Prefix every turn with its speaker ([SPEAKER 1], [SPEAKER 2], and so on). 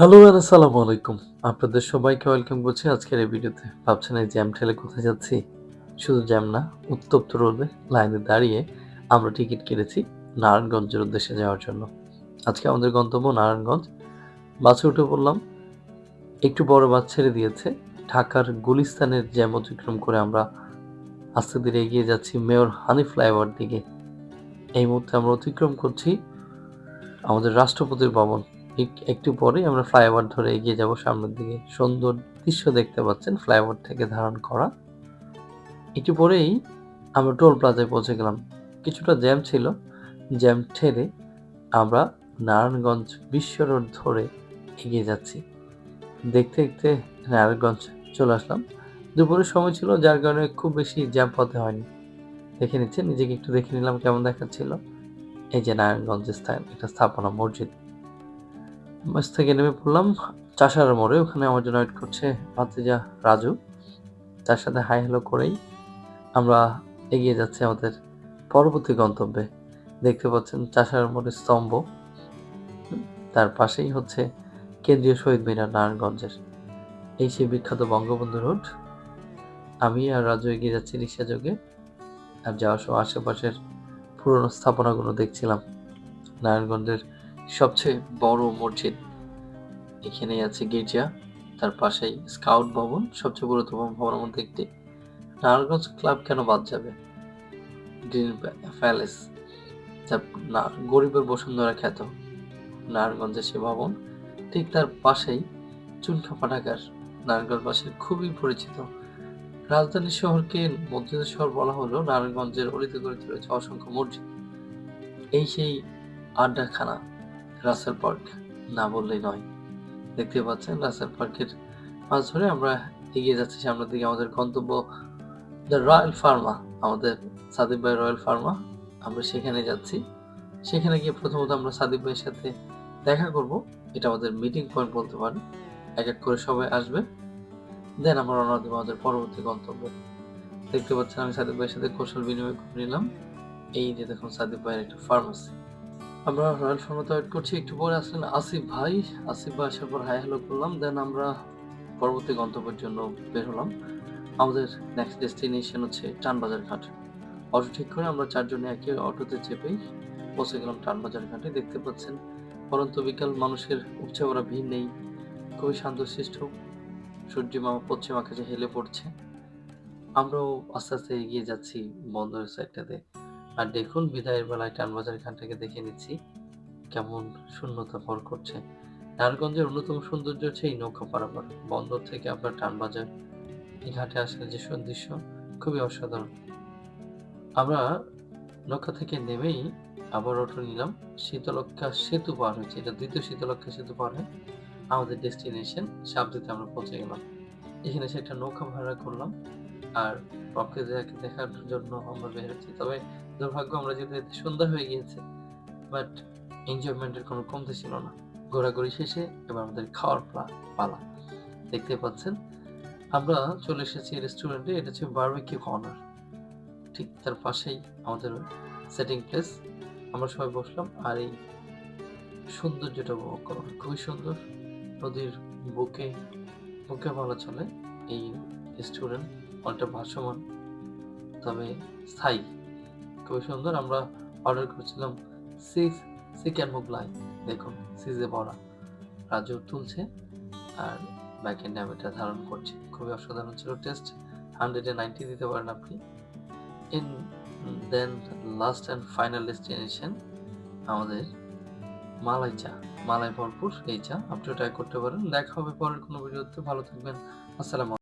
[SPEAKER 1] Hello আর আসসালামু আলাইকুম। আপনাদের সবাইকে ওয়েলকাম করছি আজকের এই ভিডিওতে। ভাবছেন এই জ্যাম ঠেলে কোথায় যাচ্ছি? শুধু জ্যাম না, উত্তপ্ত রোদে লাইনে দাঁড়িয়ে আমরা টিকিট কেটেছি নারায়ণগঞ্জের উদ্দেশ্যে যাওয়ার জন্য। আজকে আমাদের গন্তব্য নারায়ণগঞ্জ। বাসে উঠে পড়লাম, একটু বড় বাস ছেড়ে দিয়েছে। ঢাকার গুলিস্তানের জ্যাম অতিক্রম করে আমরা আস্তে ধীরে এগিয়ে যাচ্ছি মেয়র হানি ফ্লাইওভার দিকে। এই মুহূর্তে আমরা অতিক্রম করছি আমাদের রাষ্ট্রপতির ভবন। একটু পরেই আমরা ফ্লাইওভার ধরে এগিয়ে যাব সামনের দিকে। সুন্দর দৃশ্য দেখতে পাচ্ছেন ফ্লাইওভার থেকে ধারণ করা। একটু পরেই আমরা টোল প্লাজায় পৌঁছে গেলাম। কিছুটা জ্যাম ছিল। জ্যাম ঠেলে আমরা নারায়ণগঞ্জ বিশ্ব রোড ধরে এগিয়ে যাচ্ছি। দেখতে দেখতে নারায়ণগঞ্জ চলে আসলাম। দুপুরের সময় ছিল, যার কারণে খুব বেশি জ্যাম পথে হয়নি। দেখে নিচ্ছে নিজেকে একটু দেখে নিলাম কেমন দেখাচ্ছিল। এই যে নারায়ণগঞ্জের স্থান, একটা স্থাপনা মসজিদ। বাস থেকে নেমে পড়লাম চাষার মোড়ে। ওখানে আমার জন্য ওয়েট করছে ভাতিজা রাজু। তার সাথে হাই হ্যালো করেই আমরা এগিয়ে যাচ্ছি আমাদের পরবর্তী গন্তব্যে। দেখতে পাচ্ছেন চাষার মোড়ের স্তম্ভ। তার পাশেই হচ্ছে কেন্দ্রীয় শহীদ মিনার নারায়ণগঞ্জের। এই সেই বিখ্যাত বঙ্গবন্ধু রোড। আমি আর রাজু এগিয়ে যাচ্ছি রিক্সা যোগে। আর যাওয়ার সময় আশেপাশের পুরনো স্থাপনাগুলো দেখছিলাম। নারায়ণগঞ্জের সবচেয়ে বড় মসজিদ এখানেই আছে গির্জা। তার পাশেই স্কাউট ভবন, সবচেয়ে গুরুত্বপূর্ণ ভবনের মধ্যে একটি। নারায়ণগঞ্জ ক্লাব কেন বাদ যাবে? Green palace. যা গরিবের বসুন্ধরা খ্যাত। নারায়ণগঞ্জের সে ভবন, ঠিক তার পাশেই চুনখা পাঠাগার নারায়ণগঞ্জ পাশের খুবই পরিচিত। রাজধানী শহরকে মসজিদের শহর বলা হলেও নারায়ণগঞ্জের অলিতে গলিতে রয়েছে অসংখ্য মসজিদ। এই সেই আড্ডাখানা। রাসেল পার্ক। না বললেই নয়। দেখতে পাচ্ছেন, রাসেল পার্কের মাছ ধরে আমরা এগিয়ে যাচ্ছি সামনের দিকে। আমাদের গন্তব্য দ্য রয়্যাল ফার্মা আমাদের সাদিক ভাই রয়্যাল ফার্মা আমরা সেখানে যাচ্ছি। সেখানে গিয়ে প্রথমত আমরা সাদিক ভাইয়ের সাথে দেখা করব। এটা আমাদের মিটিং পয়েন্ট বলতে পারেন। এক এক করে সবাই আসবে। দেন আমরা রওনা দেবো আমাদের পরবর্তী গন্তব্য। দেখতে পাচ্ছেন আমি সাদিক ভাইয়ের সাথে কৌশল বিনিময় করে নিলাম। এই যে দেখুন সাদিক ভাইয়ের একটা ফার্মাসি আমরা রয়্যাল ফার্মাতে ওয়েট করছি। একটু পরে আসলেন আসিফ ভাই। আসিফ ভাই আসার পর হাই হ্যালো করলাম দেন আমরা পরবর্তী গন্তব্যের জন্য বের হলাম। আমাদের নেক্সট ডেস্টিনেশন হচ্ছে টানবাজার ঘাট। অটো ঠিক করে আমরা চারজনে একে অটোতে চেপেই পৌঁছে গেলাম টানবাজার ঘাটে। দেখতে পাচ্ছেন, পরন্ত বিকাল, মানুষের উপচে পড়া ভিড় নেই। খুবই শান্তশিষ্ট। সূর্য মামা পশ্চিম আকাশে হেলে পড়ছে। আমরাও আস্তে আস্তে এগিয়ে যাচ্ছি বন্দরের সাইডটাতে আর দেখুন, বিদায়ের বেলায় টানবাজার ঘাটটাকে দেখে নিচ্ছি। কেমন শূন্যতা ভর করছে। নারায়ণগঞ্জের অন্যতম সৌন্দর্য হচ্ছে এই নৌকা পারাপার বন্দর থেকে আপনার টানবাজার এই ঘাটে আসলে যে দৃশ্য, খুবই অসাধারণ। আমরা নৌকা থেকে নেমেই আবার অটো নিলাম। শীতলক্ষা সেতু পার হয়েছে। এটা দ্বিতীয় শীতলক্ষা সেতু পার হয়ে আমাদের ডেস্টিনেশন সাবদিতে আমরা পৌঁছে গেলাম। এখানে এসে একটা নৌকা ভাড়া করলাম। আর প্রকৃতিকে দেখার জন্য আমরা বের হচ্ছি তবে দুর্ভাগ্য, আমরা যেতে যেতে সন্ধ্যা হয়ে গিয়েছে বাট এনজয়মেন্টের কোনো কমতি ছিল না। ঘোরাঘুরি শেষে এবার আমাদের খাওয়ার পালা। দেখতে পাচ্ছেন, আমরা চলে এসেছি রেস্টুরেন্টে এটা হচ্ছে বারবিকিউ কর্নার ঠিক তার পাশেই আমাদের সেটিং প্লেস আমরা সবাই বসলাম আর এই সৌন্দর্যটা উপভোগ করো খুবই সুন্দর, নদীর বুকে বুকে বলা চলে এই রেস্টুরেন্ট অনেকটা ভাসমান তবে স্থায়ী। খুবই সুন্দর, আমরা অর্ডার করেছিলাম সিক্স চিকেন মোগলাই দেখুন সিজে ভরা রাজু তুলছে আর ব্যাক এন্ডে এটা ধারণ করছে। খুবই অসাধারণ ছিল টেস্ট হান্ড্রেডে নাইনটি দিতে পারেন আপনি। In then last and final destination আমাদের মালাই চা। মালাই ভরপুর, এই চা। আপনিও ট্রাই করতে পারেন। দেখা হবে পরের কোনো ভিডিওতে ভালো থাকবেন। আসসালামু